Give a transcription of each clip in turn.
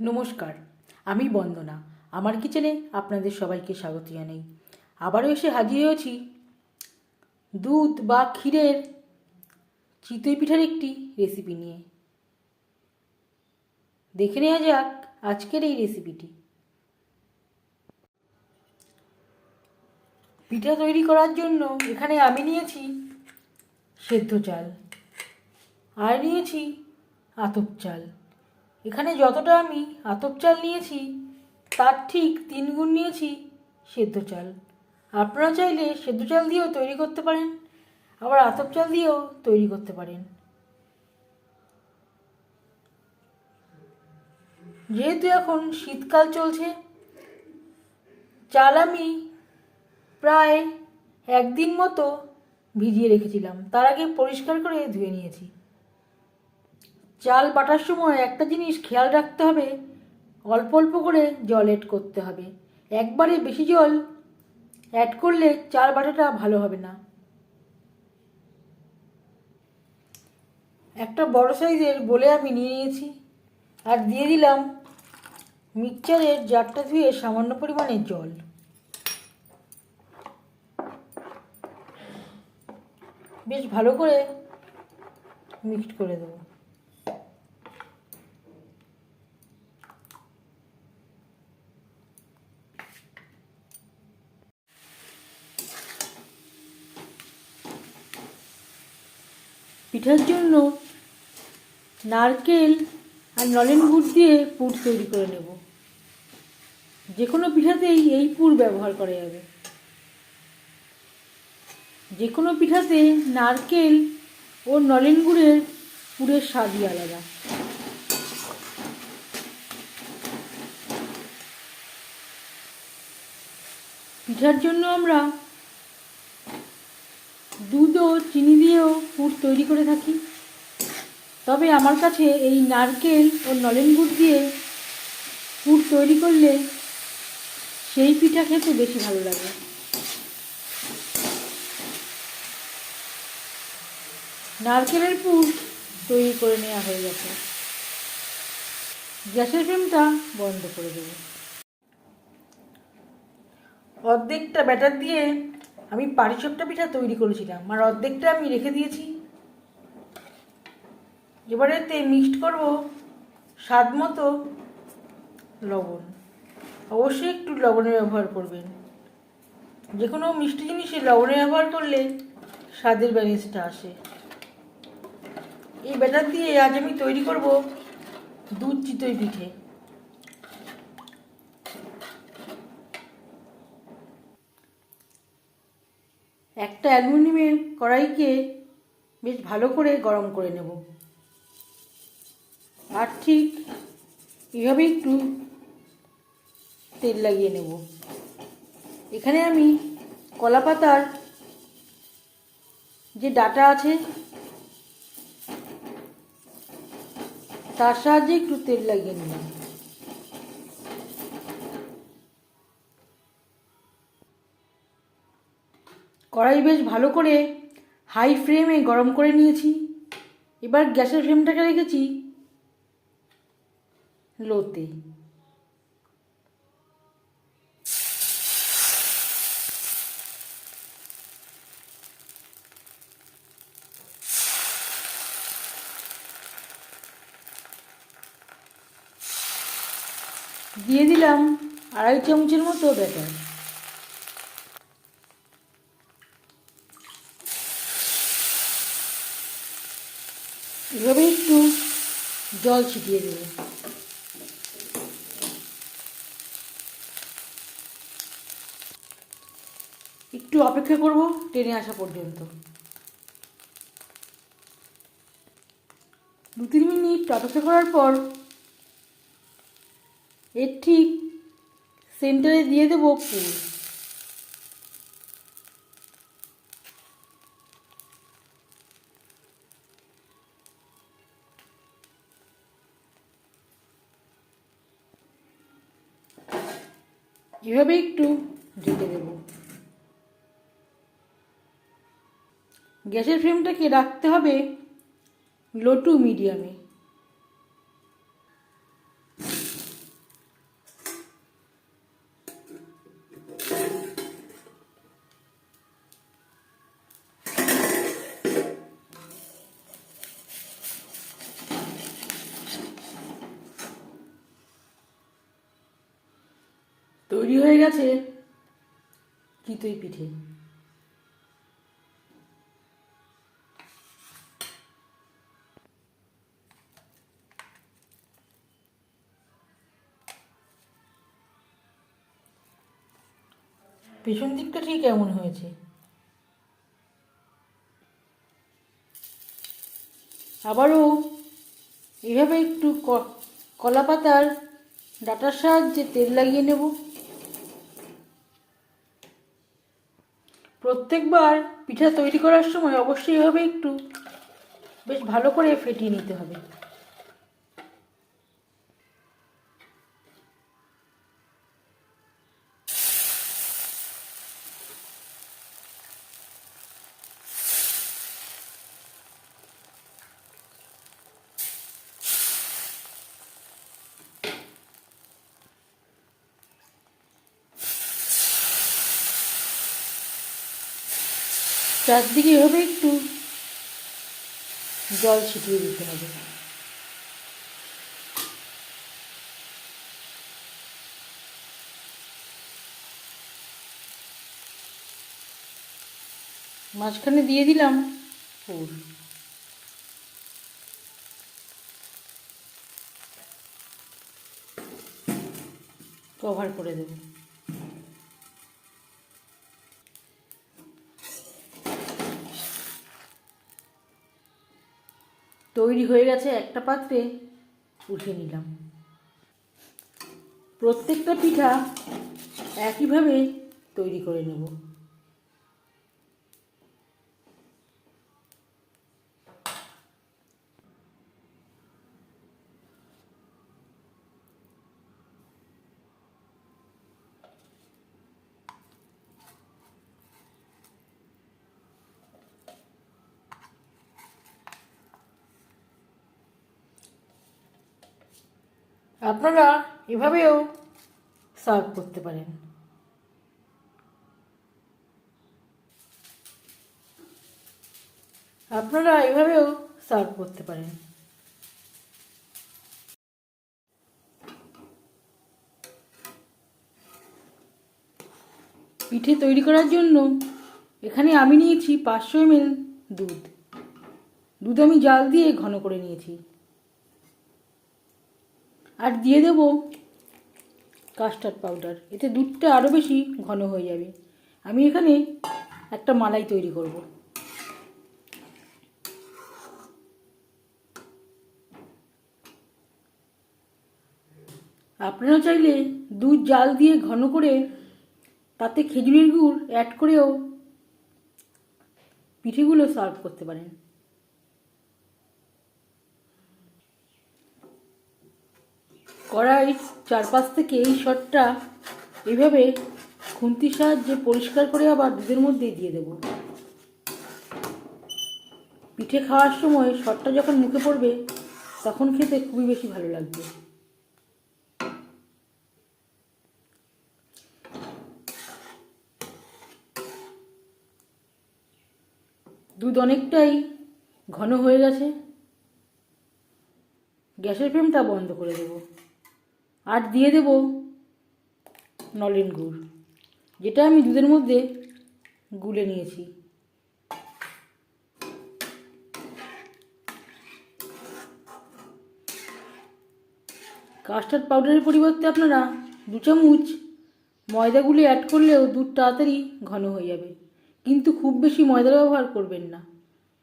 নমস্কার, আমি বন্দনা। আমার কিচেনে আপনাদের সবাইকে স্বাগত জানাই। আবারও এসে হাজির হয়েছি দুধ বা ক্ষীরের চিতই পিঠার একটি রেসিপি নিয়ে। দেখে নেওয়া যাক আজকের এই রেসিপিটি পিঠা তৈরি করার জন্য এখানে আমি নিয়েছি সেদ্ধ চাল আর নিয়েছি আতপ চাল। এখানে যতটা আমি আতপ চাল নিয়েছি, তার ঠিক তিন গুণ নিয়েছি সেদ্ধ চাল। আপনারা চাইলে সেদ্ধ চাল দিয়েও তৈরি করতে পারেন, আবার আতপ চাল দিয়েও তৈরি করতে পারেন। যেহেতু এখন শীতকাল চলছে, চাল আমি প্রায় একদিন মতো ভিজিয়ে রেখেছিলাম। তার আগে পরিষ্কার করে ধুয়ে নিয়েছি। চাল বাটার সময় একটা জিনিস খেয়াল রাখতে হবে, অল্প অল্প করে জল অ্যাড করতে হবে। একবারে বেশি জল অ্যাড করলে চাল বাটাটা ভালো হবে না। একটা বড় সাইজের বলে আমি নিয়ে নিয়েছি। আর দিয়ে দিলাম মিক্সচারের জারটা ধুয়ে সামান্য পরিমাণে জল। বেশ ভালো করে মিক্সড করে দেবো। পিঠার জন্য নারকেল আর নলেন গুড় দিয়ে পুর তৈরি করে নেব। যে কোনো পিঠাতেই এই পুর ব্যবহার করা যাবে। যে কোনো পিঠাতে নারকেল ও নলেন গুড়ের পুরের স্বাদই আলাদা। পিঠার জন্য আমরা দুধ ও চিনি দিয়েও পুর তৈরি করে থাকি। তবে আমার কাছে এই নারকেল ও নলেন গুড় দিয়ে পুর তৈরি করলে সেই পিঠা খেতে বেশি ভালো লাগে। নারকেলের পুর তৈরি করে নেওয়া হয়ে গেছে। গ্যাসের ফ্লেমটা বন্ধ করে দেবো। অর্ধেকটা ব্যাটার দিয়ে আমি পাটিসাপটা পিঠা তৈরি করেছিলাম। আর অর্ধেকটা আমি রেখে দিয়েছি। এবারে এতে মিক্সড করব স্বাদ মতো লবণ। অবশ্যই একটু লবণের ব্যবহার করবেন। যে কোনো মিষ্টি জিনিসে লবণের ব্যবহার করলে স্বাদের ব্যালেন্সটা আসে। এই ব্যাটার দিয়ে আজ আমি তৈরি করব দুধ চিতই পিঠে। একটা অ্যালুমিনিয়ামের কড়াইকে বেশ ভালো করে গরম করে নেব। আর ঠিক এভাবে একটু তেল লাগিয়ে নেব। এখানে আমি কলা পাতার যে ডাটা আছে, তার সাহায্যে একটু তেল লাগিয়ে নিলাম। কড়াই বেশ ভালো করে হাই ফ্লেমে গরম করে নিয়েছি। এবার গ্যাসের ফ্লেমটাকে রেখেছি লোতে দিয়ে দিলাম আড়াই চামচের মতো ব্যাটার এভাবে একটু জল ছিটিয়ে দেবে। একটু অপেক্ষা করব টেনে আসা পর্যন্ত। দু তিন মিনিট অপেক্ষা করার পর এর ঠিক সেন্টারে দিয়ে দেবো পুর এভাবে একটু ঢেকে দেব। গ্যাসের ফ্লেমটাকে রাখতে হবে লো টু মিডিয়ামে চিতই পিঠে? পেছন দিকটা ঠিক এমন হয়েছে। আবারও এভাবে একটু কলা পাতার ডাটার সাহায্যে তেল লাগিয়ে নেব। প্রত্যেকবার পিঠা তৈরি করার সময় অবশ্যই এভাবে একটু বেশ ভালো করে ফেটিয়ে নিতে হবে। চারদিকে এভাবে একটু জল ছিটিয়ে দিতে হবে। মাঝখানে দিয়ে দিলাম পুর। কভার করে দেবো। তৈরি হয়ে গেছে একটা পাত্রে উঠে নিলাম। প্রত্যেকটা পিঠা একইভাবে তৈরি করে নেব। আপনারা এভাবেও সার্ভ করতে পারেন। আপনারা এভাবেও সার্ভ করতে পারেন। পিঠে তৈরি করার জন্য এখানে আমি নিয়েছি পাঁচশো এমএল দুধ। দুধ আমি জাল দিয়ে ঘন করে নিয়েছি। আর দিয়ে দেব কাস্টার্ড পাউডার এতে দুধটা আরও বেশি ঘন হয়ে যাবে। আমি এখানে একটা মালাই তৈরি করব। আপনারা চাইলে দুধ জাল দিয়ে ঘন করে তাতে খেজুরের গুড় অ্যাড করেও পিঠেগুলো সার্ভ করতে পারেন। কড়াই চারপাশ থেকে এই শটটা এভাবে খুন্তির সাহায্যে পরিষ্কার করে আবার দুধের মধ্যে দিয়ে দেব। পিঠে খাওয়ার সময় শটটা যখন মুখে পড়বে, তখন খেতে খুবই বেশি ভালো লাগবে। দুধ অনেকটাই ঘন হয়ে গেছে। গ্যাসের ফ্লেমটা বন্ধ করে দেব। আর দিয়ে দেব নলেন গুড়, যেটা আমি দুধের মধ্যে গুলে নিয়েছি। কাস্টার্ড পাউডারের পরিবর্তে আপনারা দু চামচ ময়দাগুলি অ্যাড করলেও দুধ তাড়াতাড়ি ঘন হয়ে যাবে। কিন্তু খুব বেশি ময়দা ব্যবহার করবেন না,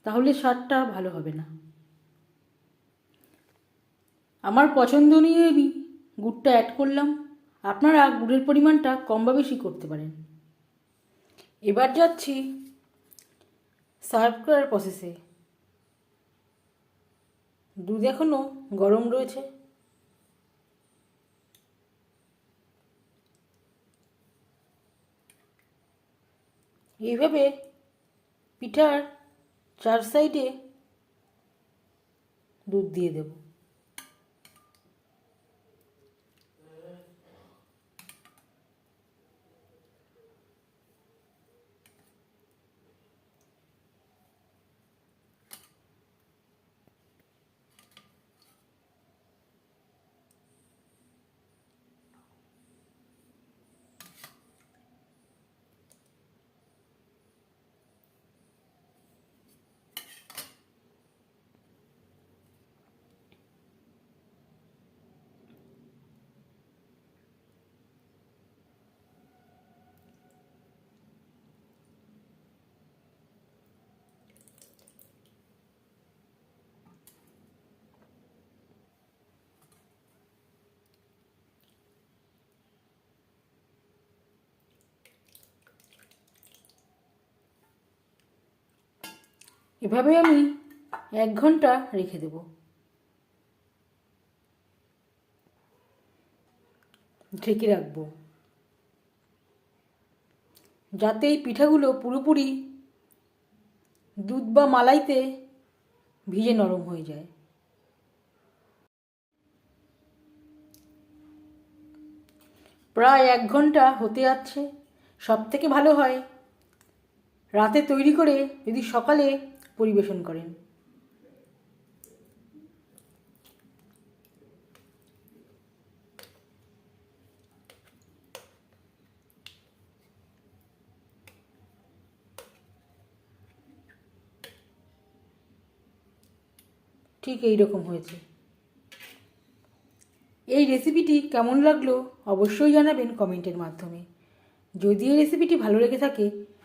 তাহলে স্বাদটা ভালো হবে না। আমার পছন্দ অনুযায়ী গুড়টা অ্যাড করলাম। আপনারা গুড়ের পরিমাণটা কম বা বেশি করতে পারেন। এবার যাচ্ছি সার্ভ করার প্রসেসে দুধ এখনও গরম রয়েছে। এইভাবে পিঠার চার সাইডে দুধ দিয়ে দেব। এভাবে আমি এক ঘণ্টা রেখে দেব। ঢেকে রাখব। যাতে এই পিঠাগুলো পুরোপুরি দুধ বা মালাইতে ভিজে নরম হয়ে যায়। প্রায় এক ঘণ্টা হতে যাচ্ছে। সব থেকে ভালো হয় রাতে তৈরি করে যদি সকালে পরিবেশন করেন। ঠিক এই রকম হয়েছে। এই রেসিপিটি কেমন লাগল অবশ্যই জানাবেন কমেন্টের মাধ্যমে। যদি এই রেসিপিটি ভালো লেগে থাকে